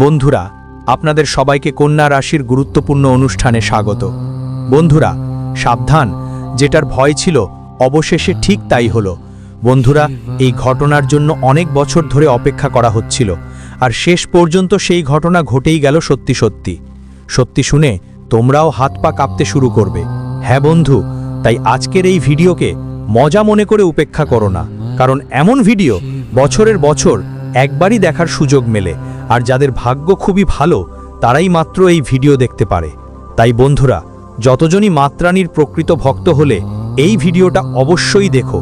বন্ধুরা, আপনাদের সবাইকে কন্যা রাশির গুরুত্বপূর্ণ অনুষ্ঠানে স্বাগত। বন্ধুরা, সাবধান, যেটার ভয় ছিল, অবশেষে ঠিক তাই হলো। বন্ধুরা, এই ঘটনার জন্য অনেক বছর ধরে অপেক্ষা করা হচ্ছিল, আর শেষ পর্যন্ত সেই ঘটনা ঘটেই গেল সত্যি সত্যি। সত্যি শুনে তোমরাও হাত পা কাঁপতে শুরু করবে। হ্যাঁ বন্ধু, তাই আজকের এই ভিডিওকে মজা মনে করে উপেক্ষা করো না, কারণ এমন ভিডিও বছরের বছর একবারই দেখার সুযোগ মেলে আর যাদের ভাগ্য খুবই ভালো, তারাই মাত্র এই ভিডিও দেখতে পারে। তাই বন্ধুরা, যতজনই মাত্রানির প্রকৃত ভক্ত হলে, এই ভিডিওটা অবশ্যই দেখো।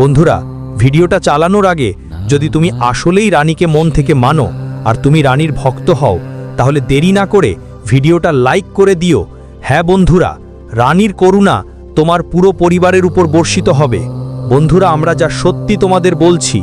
বন্ধুরা, ভিডিওটা চালানোর আগে যদি তুমি আসলেই রানীকে মন থেকে মানো আর তুমি রানীর ভক্ত হও, তাহলে দেরি না করে ভিডিওটা লাইক করে দিও। হ্যাঁ বন্ধুরা, রানীর করুণা তোমার পুরো পরিবারের উপর বর্ষিত হবে। বন্ধুরা, আমরা যা সত্যি তোমাদের বলছি,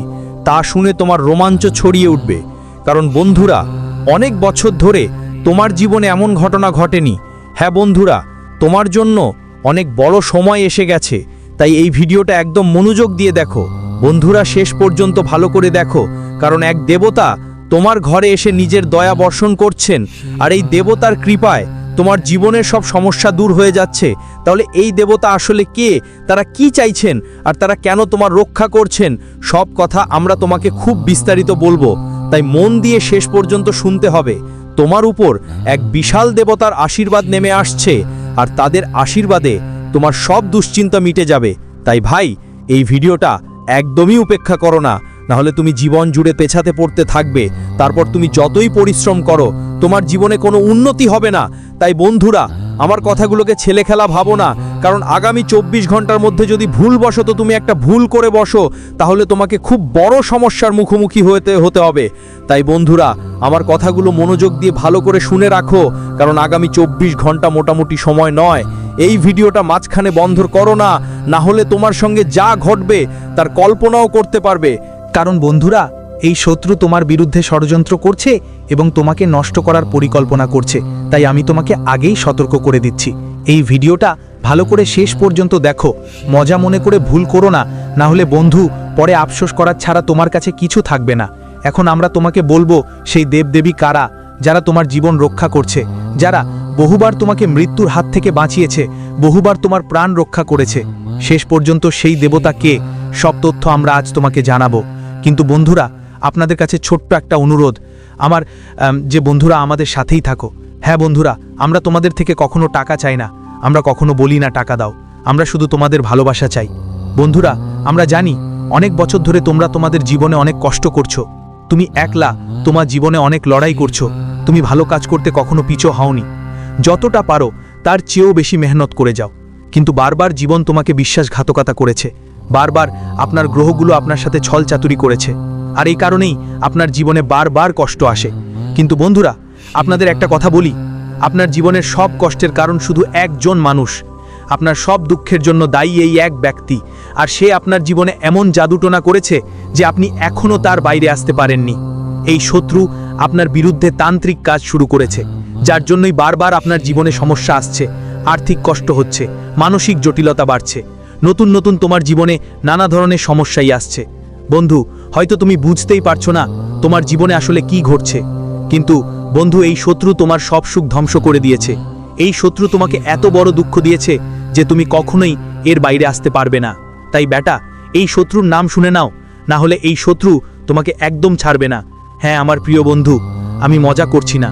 তা শুনে তোমার রোমাঞ্চ ছড়িয়ে উঠবে। কারণ বন্ধুরা, অনেক বছর ধরে তোমার জীবনে এমন ঘটনা ঘটেনি। হ্যাঁ বন্ধুরা, তোমার জন্য অনেক বড় সময় এসে গেছে, তাই এই ভিডিওটা একদম মনোযোগ দিয়ে দেখো। বন্ধুরা, শেষ পর্যন্ত ভালো করে দেখো, কারণ এক দেবতা তোমার ঘরে এসে নিজের দয়া বর্ষণ করছেন, আর এই দেবতার কৃপায় তোমার জীবনের সব সমস্যা দূর হয়ে যাচ্ছে। তাহলে এই দেবতা আসলে কে? তারা কি চাইছেন? আর তারা কেন তোমার রক্ষা করছেন? সব কথা আমরা তোমাকে খুব বিস্তারিত বলব। তাই মন দিয়ে শেষ পর্যন্ত শুনতে হবে, তোমার উপর এক বিশাল দেবতার আশীর্বাদ নেমে আসছে, আর তাদের আশীর্বাদে তোমার সব দুশ্চিন্তা মিটে যাবে। তাই ভাই, এই ভিডিওটা একদমই উপেক্ষা করো না, নাহলে তুমি জীবন জুড়ে পেছাতে পড়তে থাকবে। তারপর তুমি যতই পরিশ্রম করো তোমার জীবনে কোনো উন্নতি হবে না। তাই বন্ধুরা, আমার কথাগুলোকে ছেলে খেলা ভাবো না, কারণ আগামী চব্বিশ ঘণ্টার মধ্যে যদি ভুল বসো তো তুমি একটা ভুল করে বসো, তাহলে তোমাকে খুব বড় সমস্যার মুখোমুখি হতে হতে হবে। তাই বন্ধুরা, আমার কথাগুলো মনোযোগ দিয়ে ভালো করে শুনে রাখো, কারণ আগামী চব্বিশ ঘণ্টা মোটামুটি সময় নয়। এই ভিডিওটা মাঝখানে বন্ধ করো না না হলে তোমার সঙ্গে যা ঘটবে, তার কল্পনাও করতে পারবে। কারণ বন্ধুরা, এই শত্রু তোমার বিরুদ্ধে ষড়যন্ত্র করছে এবং তোমাকে নষ্ট করার পরিকল্পনা করছে, তাই আমি তোমাকে আগেই সতর্ক করে দিচ্ছি। এই ভিডিওটা ভালো করে শেষ পর্যন্ত দেখো, মজা মনে করে ভুল করো না না হলে বন্ধু, পরে আফসোস করার ছাড়া তোমার কাছে কিছু থাকবে না। এখন আমরা তোমাকে বলব, সেই দেবদেবী কারা, যারা তোমার জীবন রক্ষা করছে, যারা বহুবার তোমাকে মৃত্যুর হাত থেকে বাঁচিয়েছে, বহুবার তোমার প্রাণ রক্ষা করেছে। শেষ পর্যন্ত সেই দেবতা কে, সব তথ্য আমরা আজ তোমাকে জানাব। কিন্তু বন্ধুরা, আপনাদের কাছে ছোট্ট একটা অনুরোধ আমার যে বন্ধুরা আমাদের সাথেই থাকো। হ্যাঁ বন্ধুরা, আমরা তোমাদের থেকে কখনো টাকা চাই না। আমরা কখনো বলি না, টাকা দাও। আমরা শুধু তোমাদের ভালোবাসা চাই। বন্ধুরা, আমরা জানি, অনেক বছর ধরে তোমরা তোমাদের জীবনে অনেক কষ্ট করছ। তুমি একলা তোমার জীবনে অনেক লড়াই করছ। তুমি ভালো কাজ করতে কখনো পিছো হওনি। যতটা পারো, তার চেয়েও বেশি মেহনত করে যাও। কিন্তু বারবার জীবন তোমাকে বিশ্বাসঘাতকতা করেছে। বারবার আপনার গ্রহগুলো আপনার সাথে ছল চাতুরি করেছে। আর এই কারণেই আপনার জীবনে বারবার কষ্ট আসে। কিন্তু বন্ধুরা, আপনাদের একটা কথা বলি। আপনার জীবনের সব কষ্টের কারণ শুধু একজন মানুষ। আপনার সব দুঃখের জন্য দায়ী এই এক ব্যক্তি। আর সে আপনার জীবনে এমন জাদুটোনা করেছে যে আপনি এখনও তার বাইরে আসতে পারেননি। এই শত্রু আপনার বিরুদ্ধে তান্ত্রিক কাজ শুরু করেছে, যার জন্যই বারবার আপনার জীবনে সমস্যা আসছে, আর্থিক কষ্ট হচ্ছে, মানসিক জটিলতা বাড়ছে। নতুন নতুন তোমার জীবনে নানা ধরনের সমস্যাই আসছে। বন্ধু হয়তো তুমি বুঝতেই পারছ না তোমার জীবনে আসলে কি ঘটছে। কিন্তু বন্ধু, এই শত্রু তোমার সব সুখ ধ্বংস করে দিয়েছে। এই শত্রু তোমাকে এত বড় দুঃখ দিয়েছে যে তুমি কখনোই এর বাইরে আসতে পারবে না। তাই বেটা এই শত্রুর নাম শুনে নাও, না হলে এই শত্রু তোমাকে একদম ছাড়বে না। হ্যাঁ আমার প্রিয় বন্ধু, আমি মজা করছি না।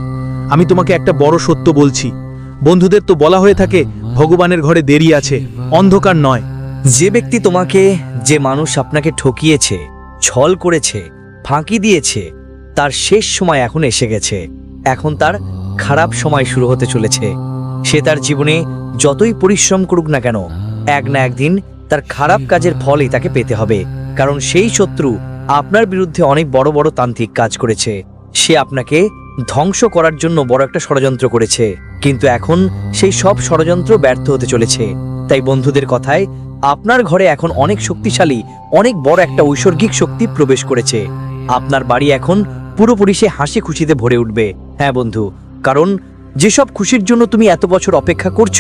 আমি তোমাকে একটা বড় সত্য বলছি। বন্ধুদের তো বলা হয়ে থাকে, ভগবানের ঘরে দেরি আছে, অন্ধকার নয়। যে ব্যক্তি তোমাকে, যে মানুষ আপনাকে ঠকিয়েছে ছল করেছে, ফাঁকি দিয়েছে, তার শেষ সময় এখন এসে গেছে। এখন তার খারাপ সময় শুরু হতে চলেছে। সে তার জীবনে যতই পরিশ্রম করুক না কেন, এক না একদিন তার খারাপ কাজের ফলই তাকে পেতে হবে। কারণ সেই শত্রু আপনার বিরুদ্ধে অনেক বড় বড় তান্ত্রিক কাজ করেছে। সে আপনাকে ধ্বংস করার জন্য বড় একটা ষড়যন্ত্র করেছে। কিন্তু এখন সেই সব ষড়যন্ত্র ব্যর্থ হতে চলেছে। তাই বন্ধুদের কথায়, আপনার ঘরে এখন অনেক শক্তিশালী অনেক বড় একটা ঐশ্বর্গিক শক্তি প্রবেশ করেছে। আপনার বাড়ি এখন পুরোপুরি সে হাসি খুশিতে ভরে উঠবে। হ্যাঁ বন্ধু, কারণ যেসব খুশির জন্য তুমি এত বছর অপেক্ষা করছ,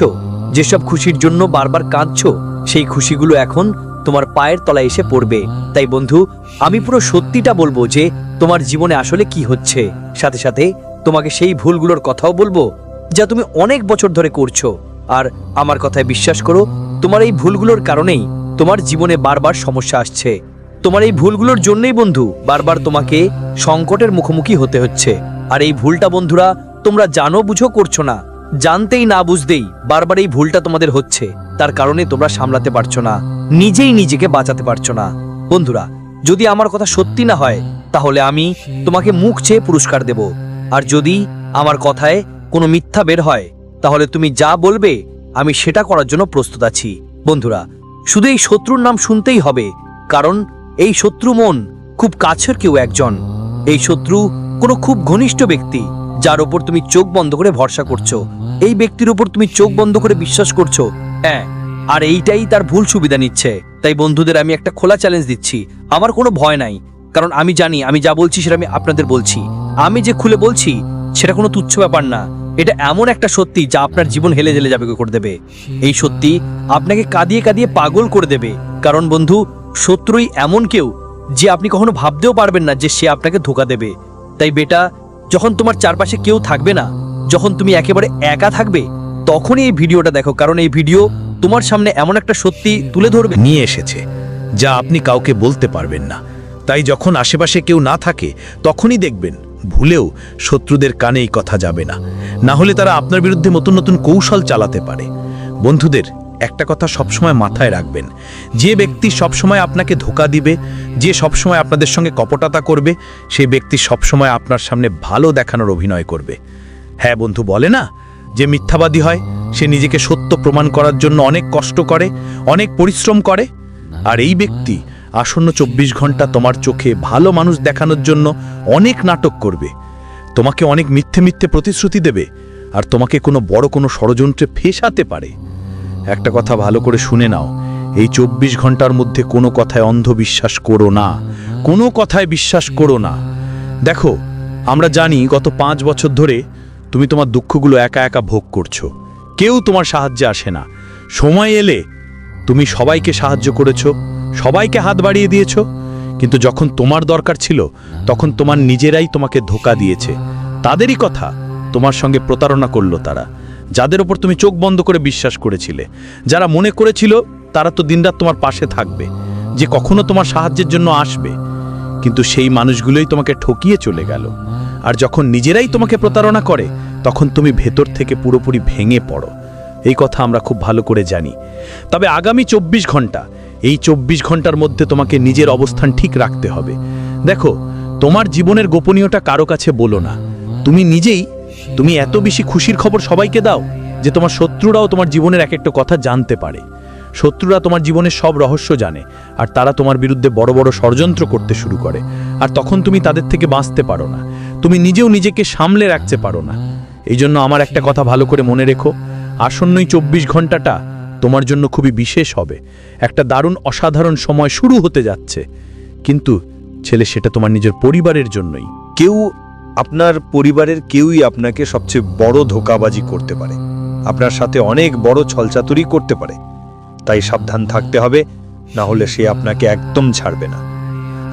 যেসব খুশির জন্য বারবার কাঁদছো, সেই খুশিগুলো এখন তোমার পায়ের তলায় এসে পড়বে। তাই বন্ধু, আমি পুরো সত্যিটা বলব যে তোমার জীবনে আসলে কি হচ্ছে। সাথে সাথে তোমাকে সেই ভুলগুলোর কথাও বলব যা তুমি অনেক বছর ধরে করছ। আর আমার কথায় বিশ্বাস করো, তোমার এই ভুলগুলোর কারণেই তোমার জীবনে বারবার সমস্যা আসছে। তোমার এই ভুলগুলোর জন্যই বন্ধু, বারবার তোমাকে সংকটের মুখোমুখি হতে হচ্ছে। আর এই ভুলটা বন্ধুরা, তোমরা জানো, বুঝো, করছ না। জানতেই না বুঝতেই বারবার এই ভুলটা তোমাদের হচ্ছে। তার কারণে তোমরা সামলাতে পারছ না। নিজেই নিজেকে বাঁচাতে পারছ না। বন্ধুরা, যদি আমার কথা সত্যি না হয়, তাহলে আমি তোমাকে মুখ চেয়ে পুরস্কার দেব। আর যদি আমার কথায় কোনো মিথ্যা বের হয়, তাহলে তুমি যা বলবে, আমি সেটা করার জন্য প্রস্তুত আছি। বন্ধুরা শুধু এই শত্রুর নাম শুনতেই হবে, কারণ এই শত্রু মন খুব কাছের কেউ একজন। এই শত্রু কোনো খুব ঘনিষ্ঠ ব্যক্তি, যার ওপর তুমি চোখ বন্ধ করে ভরসা করছ। এই ব্যক্তির উপর তুমি চোখ বন্ধ করে বিশ্বাস করছ। হ্যাঁ আর এইটাই তার ভুল সুবিধা নিচ্ছে। তাই বন্ধুদের আমি একটা খোলা চ্যালেঞ্জ দিচ্ছি। আমার কোনো ভয় নাই, কারণ আমি জানি, আমি যা বলছি সেটা আমি আপনাদের বলছি। আমি যে খুলে বলছি, সেটা কোনো তুচ্ছ ব্যাপার না। এটা এমন একটা সত্যি যা আপনার জীবন হেলে জেলে যাবে করে দেবে। এই সত্যি আপনাকে কাঁদিয়ে কাঁদিয়ে পাগল করে দেবে। কারণ বন্ধু, শত্রুই এমন কেউ যে আপনি কখনো ভাবতেও পারবেন না যে সে আপনাকে ধোকা দেবে। তাই বেটা, যখন তোমার চারপাশে কেউ থাকবে না, যখন তুমি একেবারে একা থাকবে, তখনই এই ভিডিওটা দেখো। কারণ এই ভিডিও তোমার সামনে এমন একটা সত্যি তুলে ধরবে। নিয়ে এসেছে, যা আপনি কাউকে বলতে পারবেন না। তাই যখন আশেপাশে কেউ না থাকে, তখনই দেখবেন ভুলেও শত্রুদের কানে এই কথা যাবে না। না হলে তারা আপনার বিরুদ্ধে নতুন নতুন কৌশল চালাতে পারে। বন্ধুদের, একটা কথা সবসময় মাথায় রাখবেন। যে ব্যক্তি সবসময় আপনাকে ধোকা দিবে, যে সবসময় আপনাদের সঙ্গে কপটতা করবে সেই ব্যক্তি সবসময় আপনার সামনে ভালো দেখানোর অভিনয় করবে। হ্যাঁ বন্ধু, বলে না? যে মিথ্যাবাদী হয়, সে নিজেকে সত্য প্রমাণ করার জন্য অনেক কষ্ট করে, অনেক পরিশ্রম করে। আর এই ব্যক্তি আসন্ন চব্বিশ ঘণ্টা তোমার চোখে ভালো মানুষ দেখানোর জন্য অনেক নাটক করবে। তোমাকে অনেক মিথ্যে মিথ্যে প্রতিশ্রুতি দেবে আর তোমাকে কোনো বড় কোনো ষড়যন্ত্রে ফেসাতে পারে। একটা কথা ভালো করে শুনে নাও, এই চব্বিশ ঘণ্টার মধ্যে কোনো কথায় অন্ধবিশ্বাস করো না, কোনো কথায় বিশ্বাস করো না। দেখো, আমরা জানি গত পাঁচ বছর ধরে তুমি তোমার দুঃখগুলো একা একা ভোগ করছ, কেউ তোমার সাহায্যে আসে না। সময় এলে তুমি সবাইকে সাহায্য করেছ সবাইকে হাত বাড়িয়ে দিয়েছ? কিন্তু যখন তোমার দরকার ছিল, তখন তোমার নিজেরাই তোমাকে ধোকা দিয়েছে। তাদেরই কথা তোমার সঙ্গে প্রতারণা করল তারা, যাদের ওপর তুমি চোখ বন্ধ করে বিশ্বাস করেছিলে। যারা মনে করেছিল, তারা তো দিনরাত তোমার পাশে থাকবে, যে কখনো তোমার সাহায্যের জন্য আসবে। কিন্তু সেই মানুষগুলোই তোমাকে ঠকিয়ে চলে গেল। আর যখন নিজেরাই তোমাকে প্রতারণা করে, তখন তুমি ভেতর থেকে পুরোপুরি ভেঙে পড়ো। এই কথা আমরা খুব ভালো করে জানি। তবে আগামী চব্বিশ ঘণ্টা এই চব্বিশ ঘণ্টার মধ্যে তোমাকে নিজের অবস্থান ঠিক রাখতে হবে। দেখো, তোমার জীবনের গোপনীয়তা কারও কাছে বলো না। তুমি নিজেই, তুমি এত বেশি খুশির খবর সবাইকে দাও যে তোমার শত্রুরাও তোমার জীবনের এক একটা কথা জানতে পারে। শত্রুরা তোমার জীবনের সব রহস্য জানে আর তারা তোমার বিরুদ্ধে বড় বড় ষড়যন্ত্র করতে শুরু করে। আর তখন তুমি তাদের থেকে বাঁচতে পারো না। তুমি নিজেও নিজেকে সামলে রাখতে পারো না। এই জন্য আমার একটা কথা ভালো করে মনে রেখো। আসন্নই চব্বিশ ঘন্টাটা তোমার জন্য খুবই বিশেষ হবে। একটা দারুণ অসাধারণ সময় শুরু হতে যাচ্ছে। কিন্তু ছেলে, সেটা তোমার নিজের পরিবারের জন্যই। কেউ, আপনার পরিবারের কেউই আপনাকে সবচেয়ে বড় ধোকাবাজি করতে পারে। আপনার সাথে অনেক বড় ছলচাতুরি করতে পারে। তাই সাবধান থাকতে হবে না হলে সে আপনাকে একদম ছাড়বে না।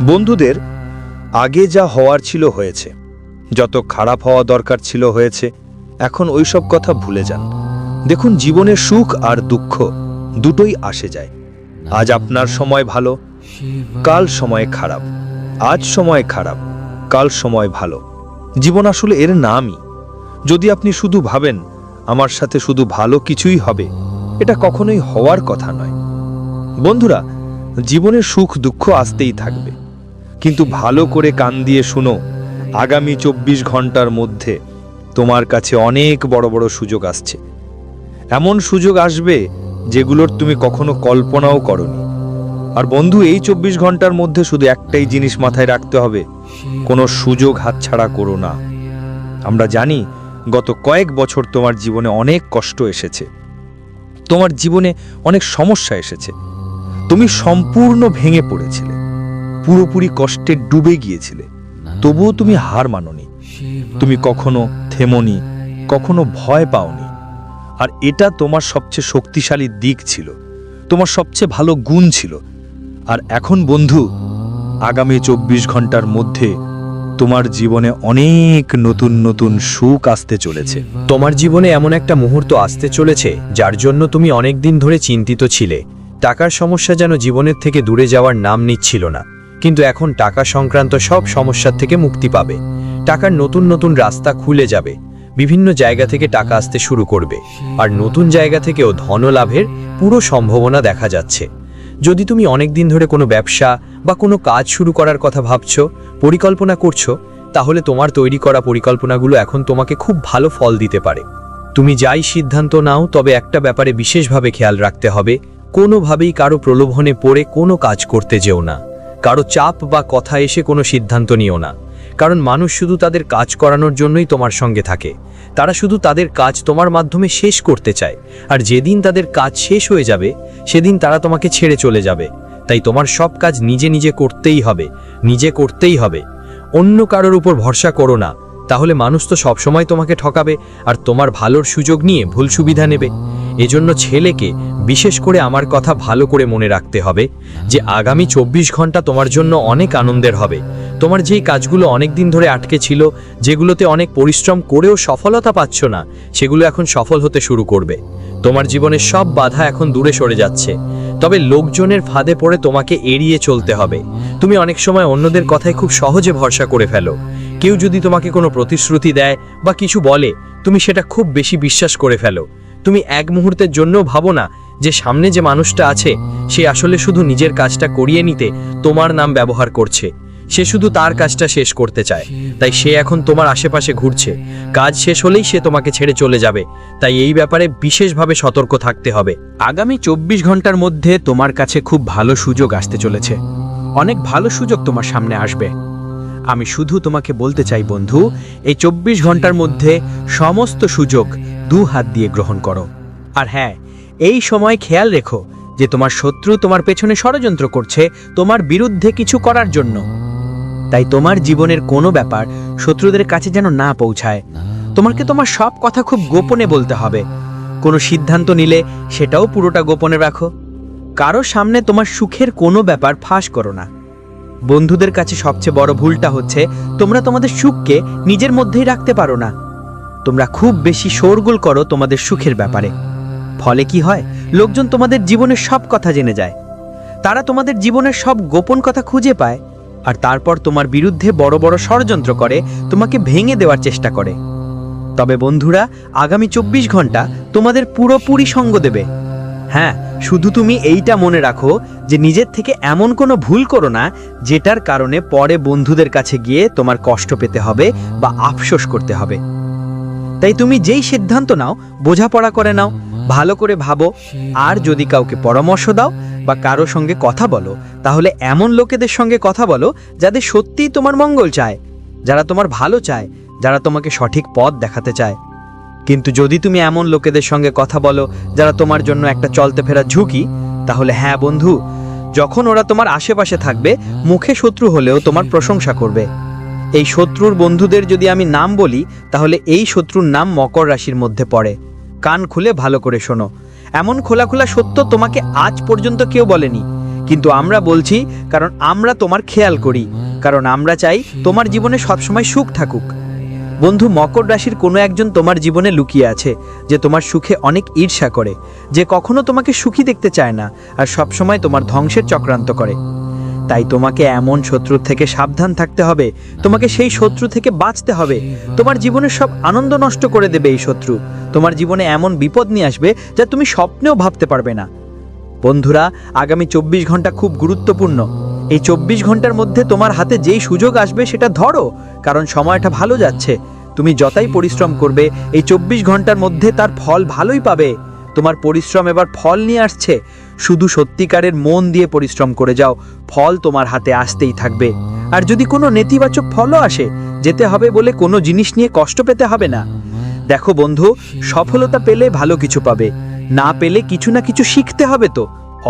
বন্ধুদের, আগে যা হওয়ার ছিল হয়েছে। যত খারাপ হওয়া দরকার ছিল হয়েছে, এখন ওইসব কথা ভুলে যান। দেখুন জীবনে সুখ আর দুঃখ দুটোই আসে যায়। আজ আপনার সময় ভালো, কাল সময় খারাপ, আজ সময় খারাপ, কাল সময় ভালো। জীবন আসলে এর নামই। যদি আপনি শুধু ভাবেন, আমার সাথে শুধু ভালো কিছুই হবে, এটা কখনোই হওয়ার কথা নয়। বন্ধুরা জীবনে সুখ দুঃখ আসতেই থাকবে। কিন্তু ভালো করে কান দিয়ে শুনো, আগামী চব্বিশ ঘণ্টার মধ্যে তোমার কাছে অনেক বড় বড় সুযোগ আসছে। এমন সুযোগ আসবে যেগুলোর তুমি কখনো কল্পনাও করনি। আর বন্ধু, এই চব্বিশ ঘণ্টার মধ্যে শুধু একটাই জিনিস মাথায় রাখতে হবে, কোনো সুযোগ হাতছাড়া করো না। আমরা জানি গত কয়েক বছর তোমার জীবনে অনেক কষ্ট এসেছে। তোমার জীবনে অনেক সমস্যা এসেছে। তুমি সম্পূর্ণ ভেঙে পড়েছিলে। পুরোপুরি কষ্টে ডুবে গিয়েছিলে। তবুও তুমি হার মাননি। তুমি কখনো থেমনি, কখনো ভয় পাওনি। আর এটা তোমার সবচেয়ে শক্তিশালী দিক ছিল। তোমার সবচেয়ে ভালো গুণ ছিল। আর এখন, বন্ধু, আগামী চব্বিশ ঘণ্টার মধ্যে তোমার জীবনে অনেক নতুন নতুন সুখ আসতে চলেছে। তোমার জীবনে এমন একটা মুহূর্ত আসতে চলেছে, যার জন্য তুমি অনেক দিন ধরে চিন্তিত ছিলে। টাকার সমস্যা যেন জীবনের থেকে দূরে যাওয়ার নাম নিচ্ছিল না। কিন্তু এখন টাকা সংক্রান্ত সব সমস্যার থেকে মুক্তি পাবে। টাকার নতুন নতুন রাস্তা খুলে যাবে। বিভিন্ন জায়গা থেকে টাকা আসতে শুরু করবে। আর নতুন জায়গা থেকেও ধন লাভের পুরো সম্ভাবনা দেখা যাচ্ছে। যদি তুমি অনেক দিন ধরে কোনো ব্যবসা বা কোনো কাজ শুরু করার কথা ভাবছ, পরিকল্পনা করছ, তাহলে তোমার তৈরি করা পরিকল্পনাগুলো এখন তোমাকে খুব ভালো ফল দিতে পারে। তুমি যাই সিদ্ধান্ত নাও, তবে একটা ব্যাপারে বিশেষভাবে খেয়াল রাখতে হবে, কোনোভাবেই কারও প্রলোভনে পড়ে কোনো কাজ করতে যেও না। কারও চাপ বা কথা এসে কোনো সিদ্ধান্ত নিও না। কারণ মানুষ শুধু তাদের কাজ করানোর জন্যই তোমার সঙ্গে থাকে। তারা শুধু তাদের কাজ তোমার মাধ্যমে শেষ করতে চায়। আর যেদিন তাদের কাজ শেষ হয়ে যাবে, সেদিন তারা তোমাকে ছেড়ে চলে যাবে। তাই তোমার সব কাজ নিজে নিজে করতেই হবে, নিজে করতেই হবে। অন্য কারোর উপর ভরসা করো না। তাহলে মানুষ তো সবসময় তোমাকে ঠকাবে, আর তোমার ভালোর সুযোগ নিয়ে ভুল সুবিধা নেবে। এজন্য ছেলেকে বিশেষ করে আমার কথা ভালো করে মনে রাখতে হবে যে আগামী চব্বিশ ঘণ্টা তোমার জন্য অনেক আনন্দের হবে। তোমার যেই কাজগুলো অনেক দিন ধরে আটকে ছিল, যেগুলোতে অনেক পরিশ্রম করেও সফলতা পাচ্ছ না, সেগুলো এখন সফল হতে শুরু করবে। তোমার জীবনের সব বাধা এখন দূরে সরে যাচ্ছে। তবে লোকজনের ফাঁদে পড়ে তোমাকে এড়িয়ে চলতে হবে। তুমি অনেক সময় অন্যদের কথায় খুব সহজে ভরসা করে ফেলো। কেউ যদি তোমাকে কোনো প্রতিশ্রুতি দেয় বা কিছু বলে, তুমি সেটা খুব বেশি বিশ্বাস করে ফেলো। তুমি এক মুহূর্তের জন্য ভাবো না যে সামনে যে মানুষটা আছে, সে আসলে শুধু নিজের কাজটা করিয়ে নিতে তোমার নাম ব্যবহার করছে। সে শুধু তার কাজটা শেষ করতে চায়। তাই সে এখন তোমার আশেপাশে ঘুরছে। কাজ শেষ হলেই সে তোমাকে ছেড়ে চলে যাবে। তাই এই ব্যাপারে বিশেষভাবে সতর্ক থাকতে হবে। আগামী চব্বিশ ঘণ্টার মধ্যে তোমার কাছে খুব ভালো সুযোগ আসতে চলেছে। অনেক ভালো সুযোগ তোমার সামনে আসবে। আমি শুধু তোমাকে বলতে চাই বন্ধু, এই চব্বিশ ঘণ্টার মধ্যে সমস্ত সুযোগ দু হাত দিয়ে গ্রহণ করো। আর হ্যাঁ এই সময় খেয়াল রেখো যে তোমার শত্রু তোমার পেছনে ষড়যন্ত্র করছে তোমার বিরুদ্ধে কিছু করার জন্য। তাই তোমার জীবনের কোনো ব্যাপার শত্রুদের কাছে যেন না পৌঁছায়। তোমাকে তোমার সব কথা খুব গোপনে বলতে হবে। কোনো সিদ্ধান্ত নিলে সেটাও পুরোটা গোপনে রাখো। কারও সামনে তোমার সুখের কোনো ব্যাপার ফাঁস করো না। বন্ধুদের কাছে সবচেয়ে বড় ভুলটা হচ্ছে তোমরা তোমাদের সুখকে নিজের মধ্যেই রাখতে পারো না। তোমরা খুব বেশি শোরগোল করো তোমাদের সুখের ব্যাপারে। ফলে কি হয়? লোকজন তোমাদের জীবনের সব কথা জেনে যায়। তারা তোমাদের জীবনের সব গোপন কথা খুঁজে পায়, আর তারপর তোমার বিরুদ্ধে বড় বড় ষড়যন্ত্র করে, তোমাকে ভেঙে দেওয়ার চেষ্টা করে। তবে বন্ধুরা, আগামী চব্বিশ ঘণ্টা তোমাদের পুরোপুরি সঙ্গ দেবে। হ্যাঁ শুধু তুমি এইটা মনে রাখো যে নিজের থেকে এমন কোনো ভুল করো না, যেটার কারণে পরে বন্ধুদের কাছে গিয়ে তোমার কষ্ট পেতে হবে বা আফসোস করতে হবে। তাই তুমি যেই সিদ্ধান্ত নাও, বোঝাপড়া করে নাও, ভালো করে ভাবো, আর যদি কাউকে পরামর্শ দাও বা কারও সঙ্গে কথা বলো, তাহলে এমন লোকেদের সঙ্গে কথা বলো যাদের সত্যিই তোমার মঙ্গল চায়, যারা তোমার ভালো চায়, যারা তোমাকে সঠিক পথ দেখাতে চায়। কিন্তু যদি তুমি এমন লোকেদের সঙ্গে কথা বলো, যারা তোমার জন্য একটা চলতে ফেরা ঝুঁকি, তাহলে হ্যাঁ বন্ধু, যখন ওরা তোমার আশেপাশে থাকবে, মুখে শত্রু হলেও তোমার প্রশংসা করবে। এই শত্রুর বন্ধুদের যদি আমি নাম বলি, তাহলে এই শত্রুর নাম মকর রাশির মধ্যে পড়ে। কান খুলে ভালো করে শোনো। এমন খোলা খোলা সত্য তোমাকে আজ পর্যন্ত কেউ বলেনি। কিন্তু আমরা বলছি, কারণ আমরা তোমার খেয়াল করি। কারণ আমরা চাই তোমার জীবনে সবসময় সুখ থাকুক। বন্ধু, মকর রাশির কোনো একজন তোমার জীবনে লুকিয়ে আছে, যে তোমার সুখে অনেক ঈর্ষা করে, যে কখনো তোমাকে সুখী দেখতে চায় না, আর সবসময় তোমার ধ্বংসের চক্রান্ত করে। তাই তোমাকে এমন শত্রুর থেকে সাবধান থাকতে হবে। তোমাকে সেই শত্রু থেকে বাঁচতে হবে। তোমার জীবনের সব আনন্দ নষ্ট করে দেবে এই শত্রু। তোমার জীবনে এমন বিপদ নিয়ে আসবে যা তুমি স্বপ্নেও ভাবতে পারবে না। বন্ধুরা, আগামী চব্বিশ ঘণ্টা খুব গুরুত্বপূর্ণ। এই চব্বিশ ঘণ্টার মধ্যে তোমার হাতে যেই সুযোগ আসবে সেটা ধরো, কারণ সময়টা ভালো যাচ্ছে। তুমি যতই পরিশ্রম করবে, এই চব্বিশ ঘণ্টার মধ্যে তার ফল ভালোই পাবে। তোমার পরিশ্রম এবার ফল নিয়ে আসছে। শুধু সত্যিকারের মন দিয়ে পরিশ্রম করে যাও, ফল তোমার হাতে আসতেই থাকবে। আর যদি কোনো নেতিবাচক ফলও আসে, যেতে হবে বলে কোনো জিনিস নিয়ে কষ্ট পেতে হবে না। দেখো বন্ধু, সফলতা পেলে ভালো কিছু পাবে, না পেলে কিছু না কিছু শিখতে হবে তো,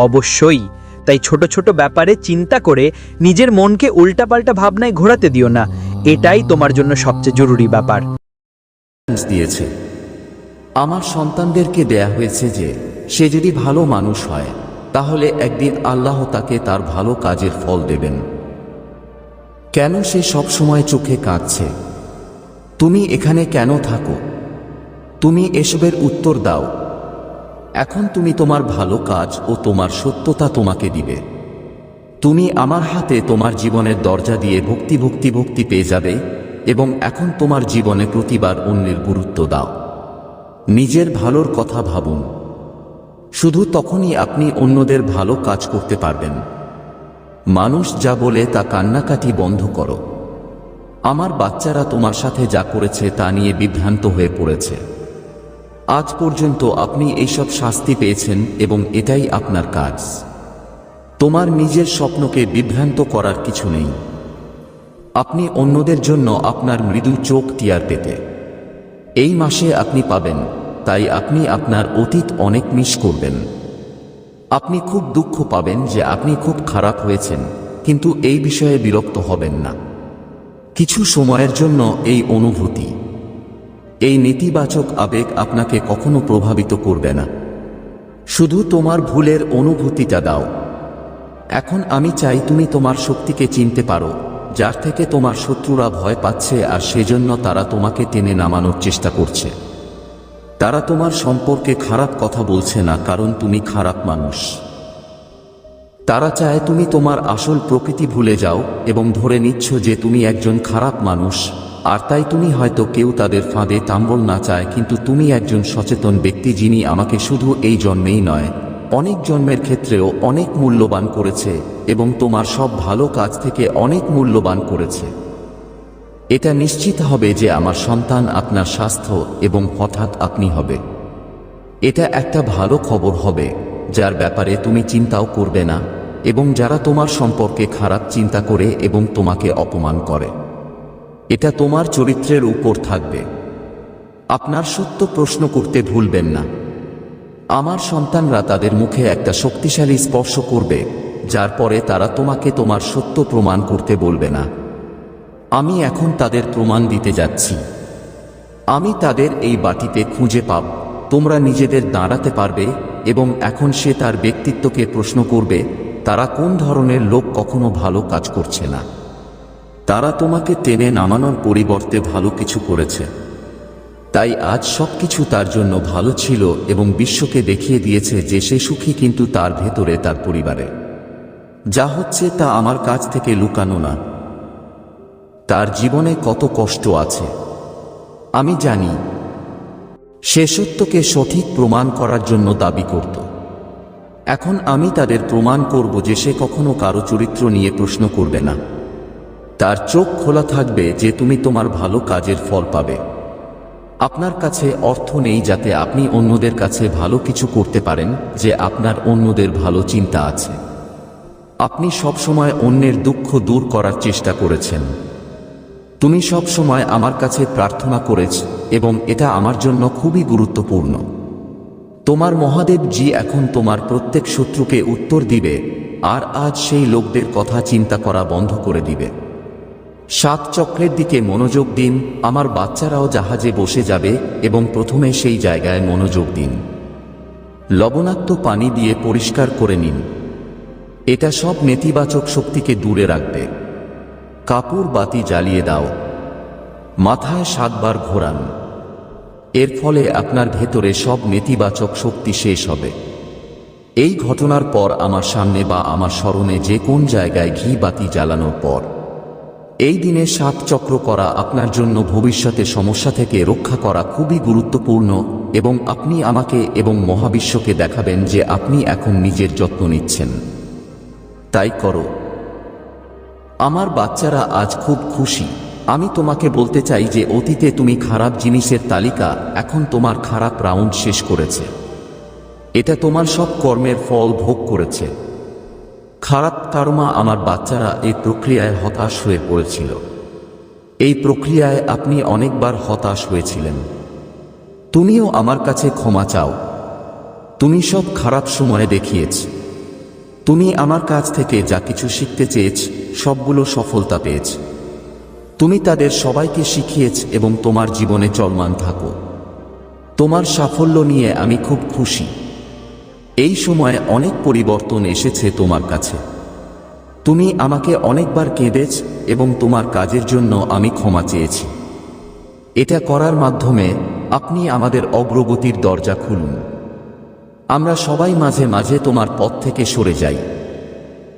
অবশ্যই। তাই ছোট ছোট ব্যাপারে চিন্তা করে নিজের মনকে উল্টাপাল্টা ভাবনায় ঘোরাতে দিও না, এটাই তোমার জন্য সবচেয়ে জরুরি ব্যাপার। দিয়েছে। আমার সন্তানদেরকে দেয়া হয়েছে যে, সে যদি ভালো মানুষ হয় তাহলে একদিন আল্লাহ তাকে তার ভালো কাজের ফল দেবেন। কেন সে সব সময় চোখে কাঁদছে? তুমি এখানে কেন থাকো? তুমি এসবের উত্তর দাও। এখন তুমি তোমার ভালো কাজ ও তোমার সত্যতা তোমাকে দিবে। তুমি আমার হাতে তোমার জীবনের দরজা দিয়ে ভক্তি ভক্তি ভক্তি পেয়ে যাবে এবং এখন তোমার জীবনে প্রতিবার অন্যের গুরুত্ব দাও। নিজের ভালোর কথা ভাবুন। শুধু তখনই আপনি অন্যদের ভালো কাজ করতে পারবেন। মানুষ যা বলে তা কান্নাকাটি বন্ধ করো। আমার বাচ্চারা তোমার সাথে যা করেছে তা নিয়ে বিভ্রান্ত হয়ে পড়েছে। আজ পর্যন্ত আপনি এইসব শাস্তি পেয়েছেন এবং এটাই আপনার কাজ। তোমার নিজের স্বপ্নকে বিভ্রান্ত করার কিছু নেই। আপনি অন্যদের জন্য আপনার মৃদু চোখ টিয়ার পেতে। এই মাসে আপনি পাবেন। তাই আপনি আপনার অতীত অনেক মিস করবেন। আপনি খুব দুঃখ পাবেন যে আপনি খুব খারাপ হয়েছেন, কিন্তু এই বিষয়ে বিরক্ত হবেন না। কিছু সময়ের জন্য এই অনুভূতি, এই নেতিবাচক আবেগ আপনাকে কখনো প্রভাবিত করবে না। শুধু তোমার ভুলের অনুভূতিটা দাও। এখন আমি চাই তুমি তোমার শক্তিকে চিনতে পারো, যার থেকে তোমার শত্রুরা ভয় পাচ্ছে আর সেজন্য তারা তোমাকে টেনে নামানোর চেষ্টা করছে। তারা তোমার সম্পর্কে খারাপ কথা বলছে না, কারণ তুমি খারাপ মানুষ। তারা চায় তুমি তোমার আসল প্রকৃতি ভুলে যাও এবং ধরে নিচ্ছ যে তুমি একজন খারাপ মানুষ, আর তাই তুমি হয়তো কেউ তাদের ফাঁদে তাম্বল না চায়, কিন্তু তুমি একজন সচেতন ব্যক্তি যিনি আমাকে শুধু এই জন্মেই নয়, অনেক জন্মের ক্ষেত্রেও অনেক মূল্যবান করেছে এবং তোমার সব ভালো কাজ থেকে অনেক মূল্যবান করেছে। এটা নিশ্চিত হবে যে আমার সন্তান আপনার স্বাস্থ্য এবং হঠাৎ আপনি হবে। এটা একটা ভালো খবর হবে, যার ব্যাপারে তুমি চিন্তাও করবে না, এবং যারা তোমার সম্পর্কে খারাপ চিন্তা করে এবং তোমাকে অপমান করে, এটা তোমার চরিত্রের উপর থাকবে। আপনার সত্য প্রশ্ন করতে ভুলবেন না। আমার সন্তানরা তাদের মুখে একটা শক্তিশালী স্পর্শ করবে, যার পরে তারা তোমাকে তোমার সত্য প্রমাণ করতে বলবে না। আমি এখন তাদের প্রমাণ দিতে যাচ্ছি। আমি তাদের এই বাটিতে খুঁজে পাব। তোমরা নিজেদের দাঁড়াতে পারবে এবং এখন সে তার ব্যক্তিত্বকে প্রশ্ন করবে, তারা কোন ধরনের লোক কখনো ভালো কাজ করছে না। তারা তোমাকে টেনে নামানোর পরিবর্তে ভালো কিছু করেছে। তাই আজ সবকিছু তার জন্য ভালো ছিল এবং বিশ্বকে দেখিয়ে দিয়েছে যে সে সুখী কিন্তু তার ভেতরে তার পরিবারে। যা হচ্ছে তা আমার কাছ থেকে লুকানো না। তার জীবনে কত কষ্ট আছে। আমি জানি সত্যকে সঠিক প্রমাণ করার জন্য দাবি করত। এখন আমি তাদের প্রমাণ করব যে সে কখনো কারও চরিত্র নিয়ে প্রশ্ন করবে না। তার চোখ খোলা থাকবে যে তুমি তোমার ভালো কাজের ফল পাবে। আপনার কাছে অর্থ নেই যাতে আপনি অন্যদের কাছে ভালো কিছু করতে পারেন, যে আপনার অন্যদের ভালো চিন্তা আছে। আপনি সবসময় অন্যের দুঃখ দূর করার চেষ্টা করেছেন। তুমি সব সময় আমার কাছে প্রার্থনা করেছ, এবং এটা আমার জন্য খুবই গুরুত্বপূর্ণ। তোমার মহাদেব জি এখন তোমার প্রত্যেক শত্রুকে উত্তর দিবে, আর আজ সেই লোকদের কথা চিন্তা করা বন্ধ করে দিবে। সাত চক্রের দিকে মনোযোগ দিন, আমার বাচ্চারাও জাহাজে বসে যাবে, এবং প্রথমে সেই জায়গায় মনোযোগ দিন। লবণাক্ত পানি দিয়ে পরিষ্কার করে নিন। এটা সব নেতিবাচক শক্তিকে দূরে রাখবে। কাপড় বাতি জ্বালিয়ে দাও। মাথায় সাতবার ঘোরান। এর ফলে আপনার ভেতরে সব নেতিবাচক শক্তি শেষ হবে। এই ঘটনার পর আমার সামনে বা আমার স্মরণে যে কোন জায়গায় ঘি বাতি জ্বালানোর পর। এই দিনে সাত চক্র করা আপনার জন্য ভবিষ্যতে সমস্যা থেকে রক্ষা করা খুবই গুরুত্বপূর্ণ এবং আপনি আমাকে এবং মহাবিশ্বকে দেখাবেন যে আপনি এখন নিজের যত্ন নিচ্ছেন। তাই করো। আমার বাচ্চারা আজ খুব খুশি। আমি তোমাকে বলতে চাই যে অতীতে তুমি খারাপ জিনিসের তালিকা, এখন তোমার খারাপ রাউন্ড শেষ করেছে। এটা তোমার সব কর্মের ফল ভোগ করেছে। খারাপ কারমা আমার বাচ্চারা এই প্রক্রিয়ায় হতাশ হয়ে পড়েছিল। এই প্রক্রিয়ায় আপনি অনেকবার হতাশ হয়েছিলেন। তুমিও আমার কাছে ক্ষমা চাও। তুমি সব খারাপ সময়ে দেখিয়েছ। তুমি আমার কাছ থেকে যা কিছু শিখতে চেয়েছ সবগুলো সফলতা পেয়েছ। তুমি তাদের সবাইকে শিখিয়েছ এবং তোমার জীবনে চলমান থাকো। তোমার সাফল্য নিয়ে আমি খুব খুশি। এই সময়ে অনেক পরিবর্তন এসেছে তোমার কাছে। তুমি আমাকে অনেকবার কেঁদেছ এবং তোমার কাজের জন্য আমি ক্ষমা চেয়েছি। এটা করার মাধ্যমে আপনি আমাদের অগ্রগতির দরজা খুলুন। আমরা সবাই মাঝে মাঝে তোমার পথ থেকে সরে যাই।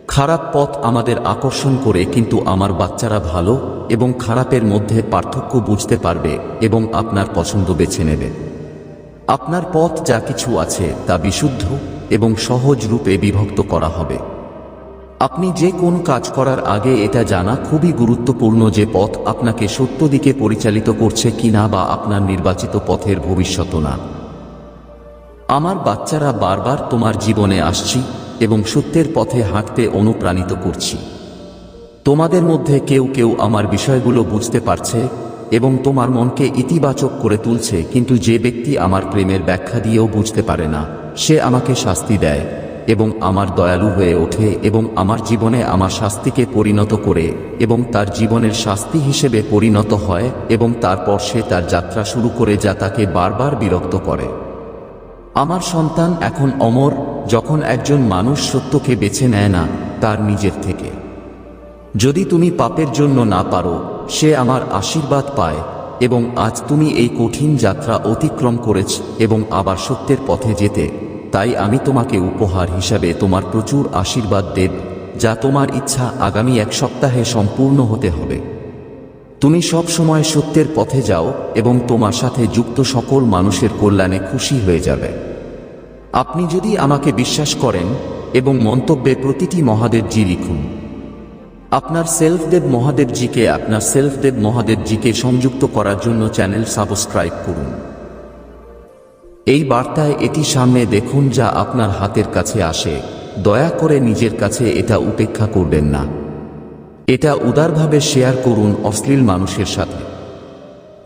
খারাপ পথ আমাদের আকর্ষণ করে কিন্তু আমার বাচ্চারা ভালো এবং খারাপের মধ্যে পার্থক্য বুঝতে পারবে এবং আপনার পছন্দ বেছে নেবে। আপনার পথ যা কিছু আছে তা বিশুদ্ধ এবং সহজ রূপে বিভক্ত করা হবে। আপনি যে কোন কাজ করার আগে এটা জানা খুবই গুরুত্বপূর্ণ যে পথ আপনাকে সত্য দিকে পরিচালিত করছে কিনা বা আপনার নির্বাচিত পথের ভবিষ্যৎ না। আমার বাচ্চারা বারবার তোমার জীবনে আসছি এবং সত্যের পথে হাঁটতে অনুপ্রাণিত করছি। তোমাদের মধ্যে কেউ কেউ আমার বিষয়গুলো বুঝতে পারছে এবং তোমার মনকে ইতিবাচক করে তুলছে, কিন্তু যে ব্যক্তি আমার প্রেমের ব্যাখ্যা দিয়েও বুঝতে পারে না, সে আমাকে শাস্তি দেয় এবং আমার দয়ালু হয়ে ওঠে এবং আমার জীবনে আমার শাস্তিকে পরিণত করে এবং তার জীবনের শাস্তি হিসেবে পরিণত হয় এবং তারপর সে তার যাত্রা শুরু করে যা তাকে বারবার বিরক্ত করে। আমার সন্তান এখন অমর, যখন একজন মানুষ সত্যকে বেছে নেয় না, তার নিজের থেকে। যদি তুমি পাপের জন্য না পারো, সে আমার আশীর্বাদ পায়, এবং আজ তুমি এই কঠিন যাত্রা অতিক্রম করেছ এবং আবার সত্যের পথে যেতে, তাই আমি তোমাকে উপহার হিসাবে তোমার প্রচুর আশীর্বাদ দেব, যা তোমার ইচ্ছা আগামী এক সপ্তাহে সম্পূর্ণ হতে হবে। তুমি সব সময় সত্যের পথে যাও এবং তোমার সাথে যুক্ত সকল মানুষের কল্যাণে খুশি হয়ে যাবে। আপনি যদি আমাকে বিশ্বাস করেন এবং মন্তব্যে প্রতিটি মহাদেবজি লিখুন। আপনার সেলফদেব মহাদেবজিকে আপনার সেলফদেব মহাদেবজিকে সংযুক্ত করার জন্য চ্যানেল সাবস্ক্রাইব করুন। এই বার্তায় এটি সামনে দেখুন যা আপনার হাতের কাছে আসে। দয়া করে নিজের কাছে এটা উপেক্ষা করবেন না। এটা উদারভাবে শেয়ার করুন অশ্লীল মানুষের সাথে।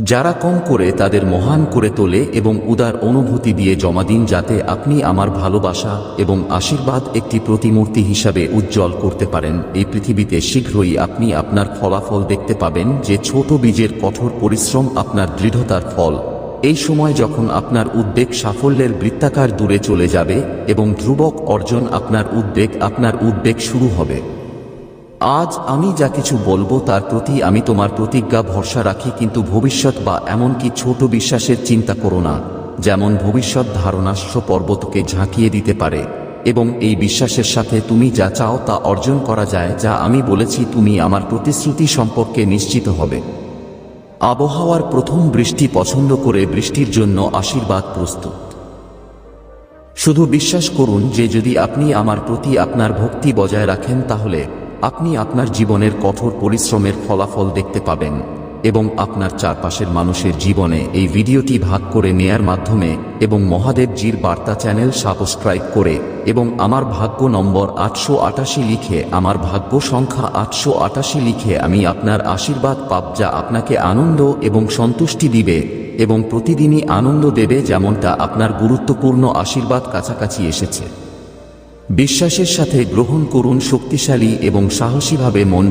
যারা কম করে তাদের মহান করে তোলে এবং উদার অনুভূতি দিয়ে জমা দিন যাতে আপনি আমার ভালোবাসা এবং আশীর্বাদ একটি প্রতিমূর্তি হিসাবে উজ্জ্বল করতে পারেন। এই পৃথিবীতে শীঘ্রই আপনি আপনার ফলাফল দেখতে পাবেন যে ছোট বীজের কঠোর পরিশ্রম আপনার দৃঢ়তার ফল। এই সময় যখন আপনার উদ্বেগ সাফল্যের বৃত্তাকার দূরে চলে যাবে এবং ধ্রুবক অর্জন আপনার উদ্বেগ আপনার উদ্বেগ শুরু হবে। আজ আমি যা কিছু বলব তার প্রতি আমি তোমার প্রতিজ্ঞা, ভরসা রাখি, কিন্তু ভবিষ্যৎ বা এমনকি ছোট বিশ্বাসের চিন্তা করো না, যেমন ভবিষ্যৎ ধারণাস্য পর্বতকে ঝাঁকিয়ে দিতে পারে। এবং এই বিশ্বাসের সাথে তুমি যা চাও তা অর্জন করা যায়, যা আমি বলেছি তুমি আমার প্রতিশ্রুতি সম্পর্কে নিশ্চিত হবে। আবহাওয়ার প্রথম বৃষ্টি পছন্দ করে বৃষ্টির জন্য আশীর্বাদ প্রস্তুত। শুধু বিশ্বাস করুন যে যদি আপনি আমার প্রতি আপনার ভক্তি বজায় রাখেন তাহলে আপনি আপনার জীবনের কঠোর পরিশ্রমের ফলাফল দেখতে পাবেন এবং আপনার চারপাশের মানুষের জীবনে এই ভিডিওটি ভাগ করে নেয়ার মাধ্যমে এবং মহাদেবজির বার্তা চ্যানেল সাবস্ক্রাইব করে এবং আমার ভাগ্য নম্বর আটশো আটাশি লিখে, আমার ভাগ্য সংখ্যা আটশো আটাশি লিখে আমি আপনার আশীর্বাদ পাব যা আপনাকে আনন্দ এবং সন্তুষ্টি দিবে এবং প্রতিদিনই আনন্দ দেবে যেমনটা আপনার গুরুত্বপূর্ণ আশীর্বাদ কাছাকাছি এসেছে। বিশ্বাসের সাথে গ্রহণ করুন শক্তিশালী এবং সাহসীভাবে মন